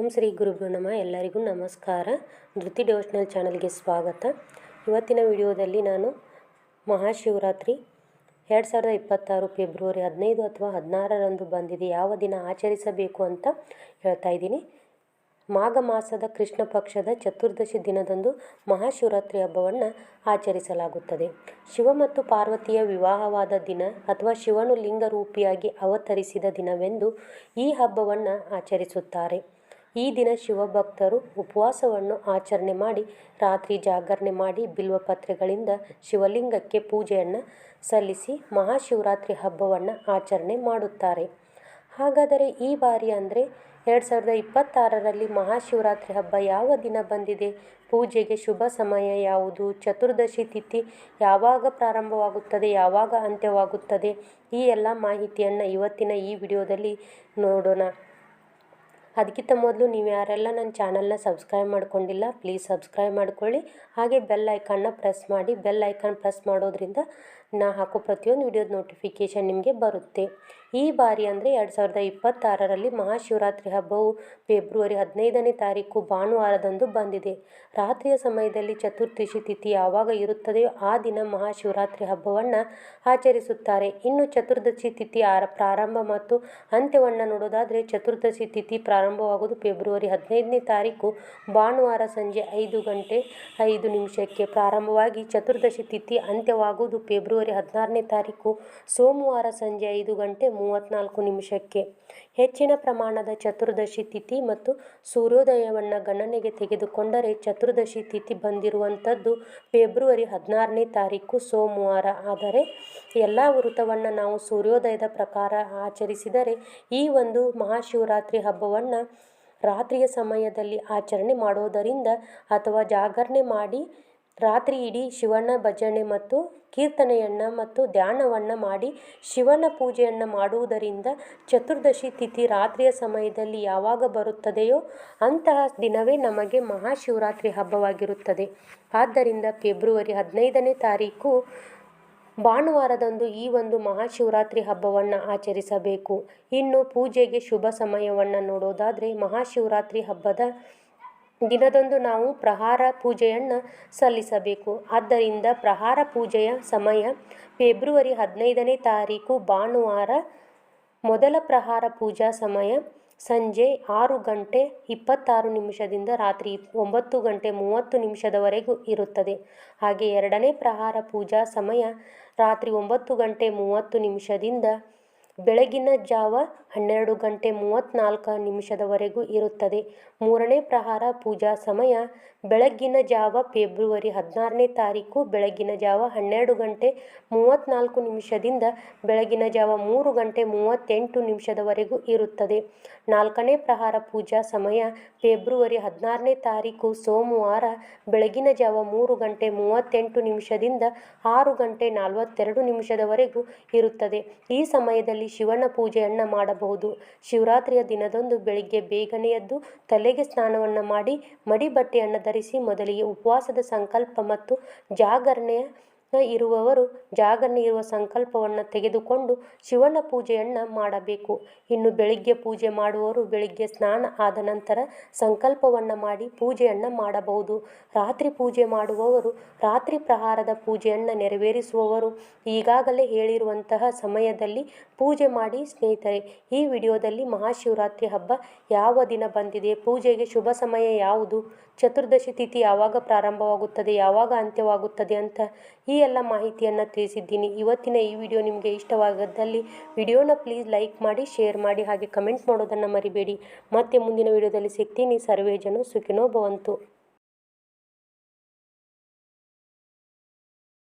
ಓಂ ಶ್ರೀ ಗುರುಭ್ಯೋ ನಮ. ಎಲ್ಲರಿಗೂ ನಮಸ್ಕಾರ. ಧೃತಿ ಡಿವೋಷ್ನಲ್ ಚಾನಲ್ಗೆ ಸ್ವಾಗತ. ಇವತ್ತಿನ ವಿಡಿಯೋದಲ್ಲಿ ನಾನು ಮಹಾಶಿವರಾತ್ರಿ ಎರಡು ಸಾವಿರದ ಇಪ್ಪತ್ತಾರು ಫೆಬ್ರವರಿ ಹದಿನೈದು ಅಥವಾ ಹದಿನಾರರಂದು ಬಂದಿದೆ. ಯಾವ ದಿನ ಆಚರಿಸಬೇಕು ಅಂತ ಹೇಳ್ತಾ ಇದ್ದೀನಿ. ಮಾಘ ಮಾಸದ ಕೃಷ್ಣ ಪಕ್ಷದ ಚತುರ್ದಶಿ ದಿನದಂದು ಮಹಾಶಿವರಾತ್ರಿ ಹಬ್ಬವನ್ನು ಆಚರಿಸಲಾಗುತ್ತದೆ. ಶಿವ ಮತ್ತು ಪಾರ್ವತಿಯ ವಿವಾಹವಾದ ದಿನ ಅಥವಾ ಶಿವನು ಲಿಂಗರೂಪಿಯಾಗಿ ಅವತರಿಸಿದ ದಿನವೆಂದು ಈ ಹಬ್ಬವನ್ನು ಆಚರಿಸುತ್ತಾರೆ. ಈ ದಿನ ಶಿವಭಕ್ತರು ಉಪವಾಸವನ್ನು ಆಚರಣೆ ಮಾಡಿ, ರಾತ್ರಿ ಜಾಗರಣೆ ಮಾಡಿ ಬಿಲ್ವಪತ್ರೆಗಳಿಂದ ಶಿವಲಿಂಗಕ್ಕೆ ಪೂಜೆಯನ್ನು ಸಲ್ಲಿಸಿ ಮಹಾಶಿವರಾತ್ರಿ ಹಬ್ಬವನ್ನು ಆಚರಣೆ ಮಾಡುತ್ತಾರೆ. ಹಾಗಾದರೆ ಈ ಬಾರಿ ಅಂದರೆ ಎರಡು ಸಾವಿರದ ಇಪ್ಪತ್ತಾರರಲ್ಲಿ ಮಹಾಶಿವರಾತ್ರಿ ಹಬ್ಬ ಯಾವ ದಿನ ಬಂದಿದೆ? ಪೂಜೆಗೆ ಶುಭ ಸಮಯ ಯಾವುದು? ಚತುರ್ದಶಿ ತಿಥಿ ಯಾವಾಗ ಪ್ರಾರಂಭವಾಗುತ್ತದೆ? ಯಾವಾಗ ಅಂತ್ಯವಾಗುತ್ತದೆ? ಈ ಎಲ್ಲ ಮಾಹಿತಿಯನ್ನು ಇವತ್ತಿನ ಈ ವಿಡಿಯೋದಲ್ಲಿ ನೋಡೋಣ. ಅದಕ್ಕಿಂತ ಮೊದಲು ನೀವು ಯಾರೆಲ್ಲ ನನ್ನ ಚಾನಲ್ನ ಸಬ್ಸ್ಕ್ರೈಬ್ ಮಾಡ್ಕೊಂಡಿಲ್ಲ ಪ್ಲೀಸ್ ಸಬ್ಸ್ಕ್ರೈಬ್ ಮಾಡ್ಕೊಳ್ಳಿ. ಹಾಗೆ ಬೆಲ್ ಐಕಾನ್ನ ಪ್ರೆಸ್ ಮಾಡಿ ಬೆಲ್ ಐಕಾನ್ ಪ್ರೆಸ್ ಮಾಡೋದ್ರಿಂದ ನಾ ಹಾಕೋ ಪ್ರತಿಯೊಂದು ವಿಡಿಯೋದ ನೋಟಿಫಿಕೇಷನ್ ನಿಮಗೆ ಬರುತ್ತೆ. ಈ ಬಾರಿ ಅಂದರೆ ಎರಡು ಸಾವಿರದ ಇಪ್ಪತ್ತಾರರಲ್ಲಿ ಮಹಾಶಿವರಾತ್ರಿ ಹಬ್ಬವು ಫೆಬ್ರವರಿ ಹದಿನೈದನೇ ತಾರೀಕು ಭಾನುವಾರದಂದು ಬಂದಿದೆ. ರಾತ್ರಿಯ ಸಮಯದಲ್ಲಿ ಚತುರ್ದಶಿ ತಿಥಿ ಯಾವಾಗ ಇರುತ್ತದೆಯೋ ಆ ದಿನ ಮಹಾಶಿವರಾತ್ರಿ ಹಬ್ಬವನ್ನು ಆಚರಿಸುತ್ತಾರೆ. ಇನ್ನು ಚತುರ್ದಶಿ ತಿಥಿ ಆರ ಪ್ರಾರಂಭ ಮತ್ತು ಅಂತ್ಯವನ್ನು ನೋಡೋದಾದರೆ ಚತುರ್ದಶಿ ತಿಥಿ ಪ್ರಾರಂಭವಾಗುವುದು ಫೆಬ್ರವರಿ ಹದಿನೈದನೇ ತಾರೀಕು. ಭಾನುವಾರ ಸಂಜೆ ಐದು ಗಂಟೆ ಐದು ನಿಮಿಷಕ್ಕೆ ಪ್ರಾರಂಭವಾಗಿ ಚತುರ್ದಶಿ ತಿಥಿ ಅಂತ್ಯವಾಗುವುದು ಫೆಬ್ರವರಿ ಹದಿನಾರನೇ ತಾರೀಕು. ಸೋಮವಾರ ಸಂಜೆ ಐದು ಗಂಟೆ ಮೂವತ್ತ್ನಾಲ್ಕು ನಿಮಿಷಕ್ಕೆ. ಹೆಚ್ಚಿನ ಪ್ರಮಾಣದ ಚತುರ್ದಶಿ ತಿಥಿ ಮತ್ತು ಸೂರ್ಯೋದಯವನ್ನು ಗಣನೆಗೆ ತೆಗೆದುಕೊಂಡರೆ ಚತುರ್ದಶಿ ತಿಥಿ ಬಂದಿರುವಂಥದ್ದು ಫೆಬ್ರವರಿ ಹದಿನಾರನೇ ತಾರೀಕು ಸೋಮವಾರ. ಆದರೆ ಎಲ್ಲ ವೃತವನ್ನು ನಾವು ಸೂರ್ಯೋದಯದ ಪ್ರಕಾರ ಆಚರಿಸಿದರೆ ಈ ಒಂದು ಮಹಾಶಿವರಾತ್ರಿ ಹಬ್ಬವನ್ನು ರಾತ್ರಿಯ ಸಮಯದಲ್ಲಿ ಆಚರಣೆ ಮಾಡುವುದರಿಂದ ಅಥವಾ ಜಾಗರಣೆ ಮಾಡಿ ರಾತ್ರಿ ಇಡೀ ಶಿವನ ಭಜನೆ ಮತ್ತು ಕೀರ್ತನೆಯನ್ನು ಮತ್ತು ಧ್ಯಾನವನ್ನು ಮಾಡಿ ಶಿವನ ಪೂಜೆಯನ್ನು ಮಾಡುವುದರಿಂದ ಚತುರ್ದಶಿ ತಿಥಿ ರಾತ್ರಿಯ ಸಮಯದಲ್ಲಿ ಯಾವಾಗ ಬರುತ್ತದೆಯೋ ಅಂತಹ ದಿನವೇ ನಮಗೆ ಮಹಾಶಿವರಾತ್ರಿ ಹಬ್ಬವಾಗಿರುತ್ತದೆ. ಆದ್ದರಿಂದ ಫೆಬ್ರವರಿ ಹದಿನೈದನೇ ತಾರೀಕು ಭಾನುವಾರದಂದು ಈ ಒಂದು ಮಹಾಶಿವರಾತ್ರಿ ಹಬ್ಬವನ್ನು ಆಚರಿಸಬೇಕು. ಇನ್ನು ಪೂಜೆಗೆ ಶುಭ ಸಮಯವನ್ನು ನೋಡೋದಾದರೆ ಮಹಾಶಿವರಾತ್ರಿ ಹಬ್ಬದ ದಿನದಂದು ನಾವು ಪ್ರಹಾರ ಪೂಜೆಯನ್ನು ಸಲ್ಲಿಸಬೇಕು. ಆದ್ದರಿಂದ ಪ್ರಹಾರ ಪೂಜೆಯ ಸಮಯ ಫೆಬ್ರವರಿ ಹದಿನೈದನೇ ತಾರೀಕು ಭಾನುವಾರ ಮೊದಲ ಪ್ರಹಾರ ಪೂಜಾ ಸಮಯ. ಸಂಜೆ ಆರು ಗಂಟೆ ಇಪ್ಪತ್ತಾರು ನಿಮಿಷದಿಂದ ರಾತ್ರಿ ಒಂಬತ್ತು ಗಂಟೆ ಮೂವತ್ತು ನಿಮಿಷದವರೆಗೂ ಇರುತ್ತದೆ. ಹಾಗೆ ಎರಡನೇ ಪ್ರಹಾರ ಪೂಜಾ ಸಮಯ ರಾತ್ರಿ ಒಂಬತ್ತು ಗಂಟೆ ಮೂವತ್ತು ನಿಮಿಷದಿಂದ ಬೆಳಗಿನ ಜಾವ ಹನ್ನೆರಡು ಗಂಟೆ ಮೂವತ್ತ್ನಾಲ್ಕು ನಿಮಿಷದವರೆಗೂ ಇರುತ್ತದೆ. ಮೂರನೇ ಪ್ರಹಾರ ಪೂಜಾ ಸಮಯ. ಬೆಳಗ್ಗಿನ ಜಾವ ಫೆಬ್ರವರಿ ಹದಿನಾರನೇ ತಾರೀಕು, ಬೆಳಗ್ಗಿನ ಜಾವ ಹನ್ನೆರಡು ಗಂಟೆ ಮೂವತ್ತ್ನಾಲ್ಕು ನಿಮಿಷದಿಂದ ಬೆಳಗಿನ ಜಾವ ಮೂರು ಗಂಟೆ ಮೂವತ್ತೆಂಟು ನಿಮಿಷದವರೆಗೂ ಇರುತ್ತದೆ. ನಾಲ್ಕನೇ ಪ್ರಹಾರ ಪೂಜಾ ಸಮಯ. ಫೆಬ್ರವರಿ ಹದಿನಾರನೇ ತಾರೀಕು, ಸೋಮವಾರ ಬೆಳಗಿನ ಜಾವ ಮೂರು ಗಂಟೆ ಮೂವತ್ತೆಂಟು ನಿಮಿಷದಿಂದ ಆರು ಗಂಟೆ ನಲವತ್ತೆರಡು ನಿಮಿಷದವರೆಗೂ ಇರುತ್ತದೆ. ಈ ಸಮಯದಲ್ಲಿ ಶಿವನ ಪೂಜೆಯನ್ನು ಮಾಡಬಹುದು. ಶಿವರಾತ್ರಿಯ ದಿನದಂದು ಬೆಳಿಗ್ಗೆ ಬೇಗನೆ ಎದ್ದು ತಲೆಗೆ ಸ್ನಾನವನ್ನು ಮಾಡಿ ಮಡಿ ಬಟ್ಟೆಯನ್ನು ಧರಿಸಿ ಮೊದಲಿಗೆ ಉಪವಾಸದ ಸಂಕಲ್ಪ ಮತ್ತು ಜಾಗರಣೆಯ ಇರುವವರು ಜಾಗ ಇರುವ ಸಂಕಲ್ಪವನ್ನು ತೆಗೆದುಕೊಂಡು ಶಿವನ ಪೂಜೆಯನ್ನು ಮಾಡಬೇಕು. ಇನ್ನು ಬೆಳಿಗ್ಗೆ ಪೂಜೆ ಮಾಡುವವರು ಬೆಳಿಗ್ಗೆ ಸ್ನಾನ ಆದ ನಂತರ ಸಂಕಲ್ಪವನ್ನು ಮಾಡಿ ಪೂಜೆಯನ್ನು ಮಾಡಬಹುದು. ರಾತ್ರಿ ಪೂಜೆ ಮಾಡುವವರು ರಾತ್ರಿ ಪ್ರಹಾರದ ಪೂಜೆಯನ್ನು ನೆರವೇರಿಸುವವರು. ಈಗಾಗಲೇ ಹೇಳಿರುವಂತಹ ಸಮಯದಲ್ಲಿ ಪೂಜೆ ಮಾಡಿ ಸ್ನೇಹಿತರೆ, ಈ ವಿಡಿಯೋದಲ್ಲಿ ಮಹಾಶಿವರಾತ್ರಿ ಹಬ್ಬ ಯಾವ ದಿನ ಬಂದಿದೆ, ಪೂಜೆಗೆ ಶುಭ ಸಮಯ ಯಾವುದು, ಚತುರ್ದಶಿ ತಿಥಿ ಯಾವಾಗ ಪ್ರಾರಂಭವಾಗುತ್ತದೆ, ಯಾವಾಗ ಅಂತ್ಯವಾಗುತ್ತದೆ ಅಂತ ಈ ಎಲ್ಲ ಮಾಹಿತಿಯನ್ನು ತಿಳಿಸಿದ್ದೀನಿ. ಇವತ್ತಿನ ಈ ವಿಡಿಯೋ ನಿಮಗೆ ಇಷ್ಟವಾಗದ್ದಲ್ಲಿ ವಿಡಿಯೋನ ಪ್ಲೀಸ್ ಲೈಕ್ ಮಾಡಿ ಶೇರ್ ಮಾಡಿ, ಹಾಗೆ ಕಮೆಂಟ್ ಮಾಡೋದನ್ನು ಮರಿಬೇಡಿ. ಮತ್ತೆ ಮುಂದಿನ ವಿಡಿಯೋದಲ್ಲಿ ಸಿಗ್ತೀನಿ. ಸರ್ವೇ ಜನ ಸುಖಿನೋ ಭವಂತು.